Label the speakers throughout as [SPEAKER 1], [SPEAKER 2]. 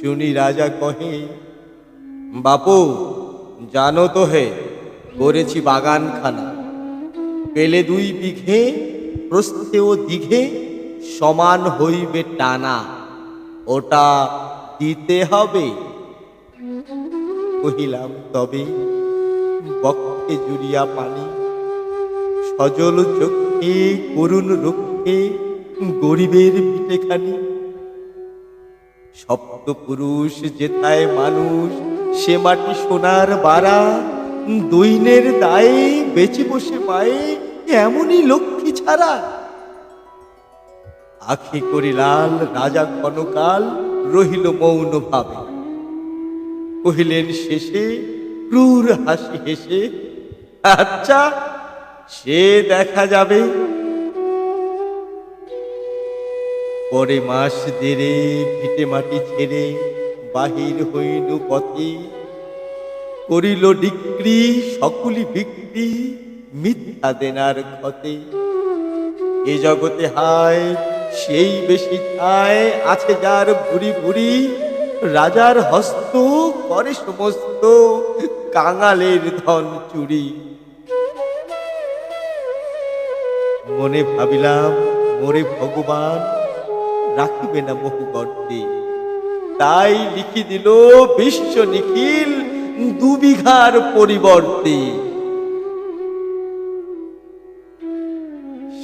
[SPEAKER 1] শুনি রাজা কহে, বাপু, জানো তো হে, করেছি বাগানখানা। পেলে দুই বিঘে, প্রস্থে ও দিঘে সমান হইবে টানা। ওটা দিতে হবে? কহিলাম, তবে বক্ষে জুড়িয়া পানি, সজল চক্ষে, করুণ রক্ষে গরিবের পিঠেখানি সপ্ত পুরুষ যেথায় মানুষ, সে মাটি সোনার বাড়া দৈনের দায়ে বেঁচে বসে পায়ে এমনই লক্ষ্মী ছাড়া। আখি করি লাল রাজা ক্ষণকাল রহিল মৌন ভাবে। কহিলেন শেষে, ক্রূর হাসি হেসে আচ্ছা সে দেখা যাবে। পরে মাস দেরে ভিটে মাটি ছেড়ে বাহির হইল পথে। করিল ডিক্রি, সকলি বিক্রি মিথ্যা দেনার ক্ষতে। এ জগতে হায়, সেই বেশি ঠায় আছে যার ভুরি ভুরি। রাজার হস্ত করে সমস্ত কাঙালের ধন চুরি। মনে ভাবিলাম, মোরে ভগবান রাখিবে না বহু গর্তে তাই লিখি দিল বিশ্ব নিখিল দুবিঘার পরিবর্তে।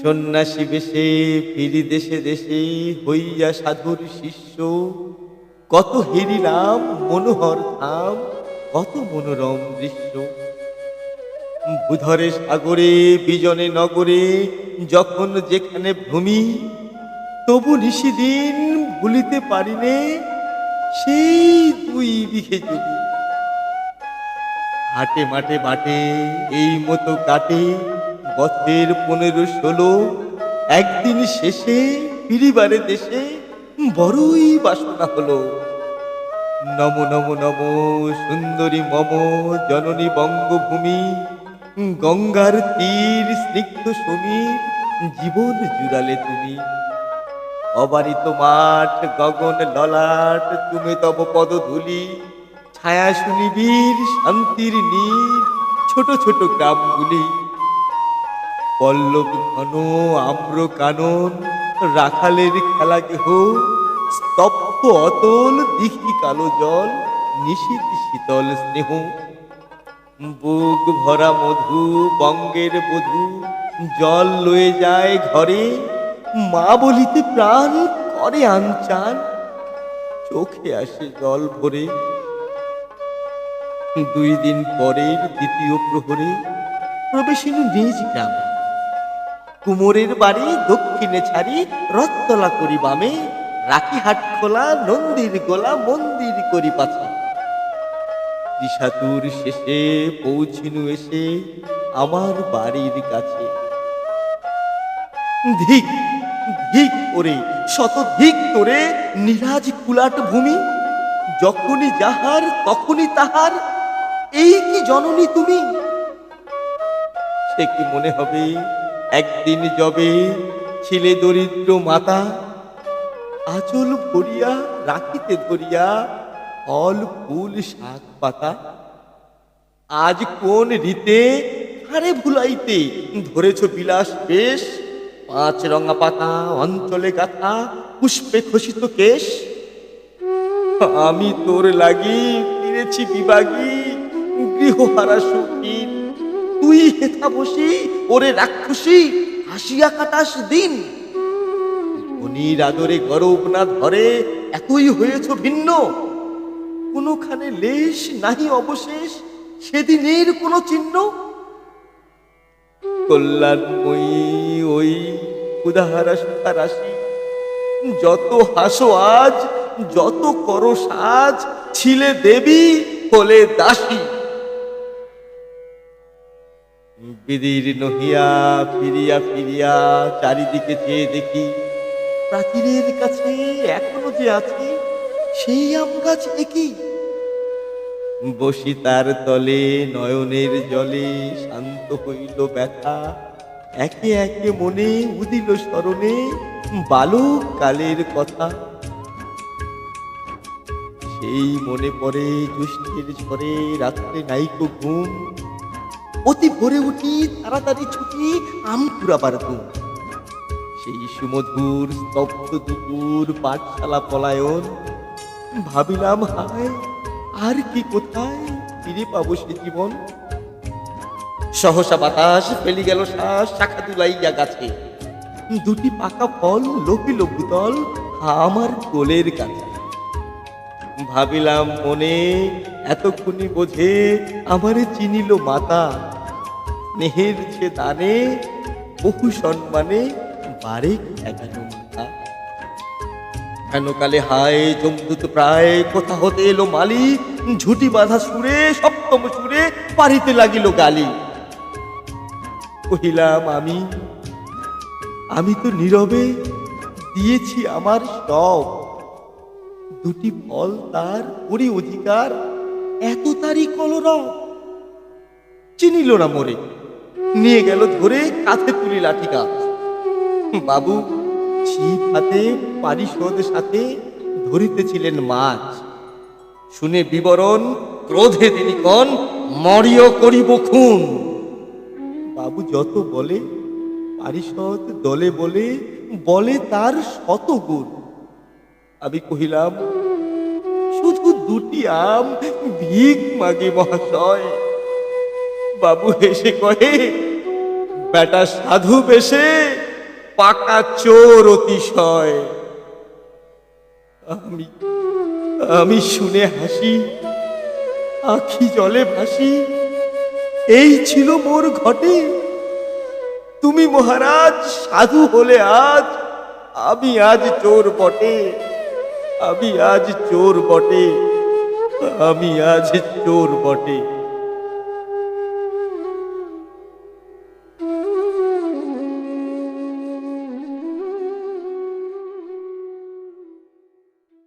[SPEAKER 1] সন্ন্যাসী বেশে ফিরি দেশে দেশে হইয়া সাধুর শিষ্য। কত হেরিলাম মনোহর ধাম, কত মনোরম দৃশ্য। ভূধরে সাগরে, বিজনে নগরে, যখন যেখানে ভূমি তবু নিশিদিন ভুলিতে পারিনে সেই দুই বিঘে জমি। হাটে মাঠে বাটে এই মতো কাটে বছরের পনেরো ষোলো। একদিন শেষে ফিরিবারে দেশে বড়ই বাসনা হলো। নম নম নম সুন্দরী মম জননী বঙ্গভূমি। গঙ্গার তীর স্নিগ্ধ সমীর জীবন জুড়ালে তুমি। অবারিত মাঠ, গগন ললাট, তুমি তব পদধূলি। ছায়া শুনিবীর শান্তির নীর, ছোট ছোট গ্রামগুলি। পল্লব ঘন, আম্র কানন, রাখালের খেলা কেহ, স্তব্ধ অতল, দিঘি কালো জল নিশীত শীতল স্নেহ। বুক ভরা মধু, বঙ্গের বধূ, জল লয়ে যায় ঘরে। মা বলিতে প্রাণ করে আনচান। চোখে আসে জল ভরে। দুই দিন পরের দ্বিতীয় প্রহরে প্রবেশিনী নিজ গ্রামে। কুমোরের বাড়ি দক্ষিণে ছাড়ি রথতলা করি বামে, রাখি হাট খোলা, নন্দির গোলা, মন্দির করি পাছা। দিশাতুর শেষে পৌঁছিনু এসে আমার বাড়ির কাছে। ধিক ধিক ওরে শত ধিক তোরে নিরাজ কুলাট ভূমি। যখনই যাহার, তখনই তাহার। এই কি জননী তুমি? সে কি মনে হবে, একদিন যবে ছিলে দরিদ্র মাতা, আচল ভরিয়া, রাখিতে ধরিয়া ফল, ফুল, শাক পাতা? আজ কোন রীতে হারে ভুলাইতে ধরেছ বিলাস বেশ? পাঁচ রঙা পাতা, অঞ্চলে গাথা, পুষ্পে খসিত কেশ। আমি তোর লাগি ফিরেছি বিভাগী, গৃহহারা সুখী। তুই হেথা বসি, ওরে রাক্ষসী, হাসিয়া কাটাস দিন। ধনির আদরে গরব না ধরে এতই হয়েছ ভিন্ন। কোনোখানে লেশ নাহি অবশেষ, সেদিনের কোনো চিহ্ন। কল্যাণময়ী ওই উদাহারা যত হাসো আজ, যত করো সাজ, ছিলে দেবী হলে দাসী। বিদির নহিয়া ফিরিয়া ফিরিয়া চারিদিকে চেয়ে দেখি, প্রাচীরের কাছে এখনও যে আছে, সেই আম গাছ একই বসি তার তলে নয়নের জলে শান্ত হইল ব্যথা। একে একে মনে উদিল স্মরণে বালক কালের কথা। সেই মনে পড়ে জ্যৈষ্ঠের ঝরে রাত্রে নাইকো ঘুম। অতি ভোরে উঠি, তাড়াতাড়ি ছুটি আম কুড়াবার ঘুম। সেই সুমধুর, স্তব্ধ দুপুর, পাঠশালা পলায়ন। ভাবিলাম, হায়, আর কি কোথায় ফিরে পাবো সে জীবন? সহসা বাতাস ফেলি গেল শ্বাস, শাখা দুলাইয়া গাছে। দুটি পাকা ফল লোহিল ভূতল আমার কোলের কাছে। ভাবিলাম মনে, এতক্ষণি বোঝে আমারে চিনিল মাতা। স্নেহের সে দানে, বহু সম্মানে বারেক এগানো মাতা। কালে হায় জমদূত প্রায়, কোথা হতে এলো মালি? ঝুটি বাঁধা সুরে, সপ্তম সুরে পারিতে লাগিল গালি। কহিলাম আমি। আমি তো নীরবে দিয়েছি আমার সব। দুটি ফল তার ওরে অধিকার, এত তারই কলরব। চিনিল না মোরে, নিয়ে গেল ধরে কাঁধে তুলি লাঠি গাছ বাবু ছিপ হাতে পারিষদ সাথে ধরিতেছিলেন মাছ। শুনে বিবরণ ক্রোধে তিনি কন মরিয় করিব খুন। বাবু যত বলে, পারিষদ দলে বলে বলে তার শত গুণ আমি কহিলাম, শুধু দুটি আম ভিক মাগে মহাশয়। বাবু হেসে কহে, বেটা সাধু বেশে, পাকা চোর অতিশয়। আমি আমি শুনে হাসি, আখি জলে ভাসি। এই ছিল মোর ঘটে। তুমি মহারাজ, সাধু হলে আজ, আমি আজ চোর বটে। আমি আজ চোর বটে। আমি আজ চোর বটে।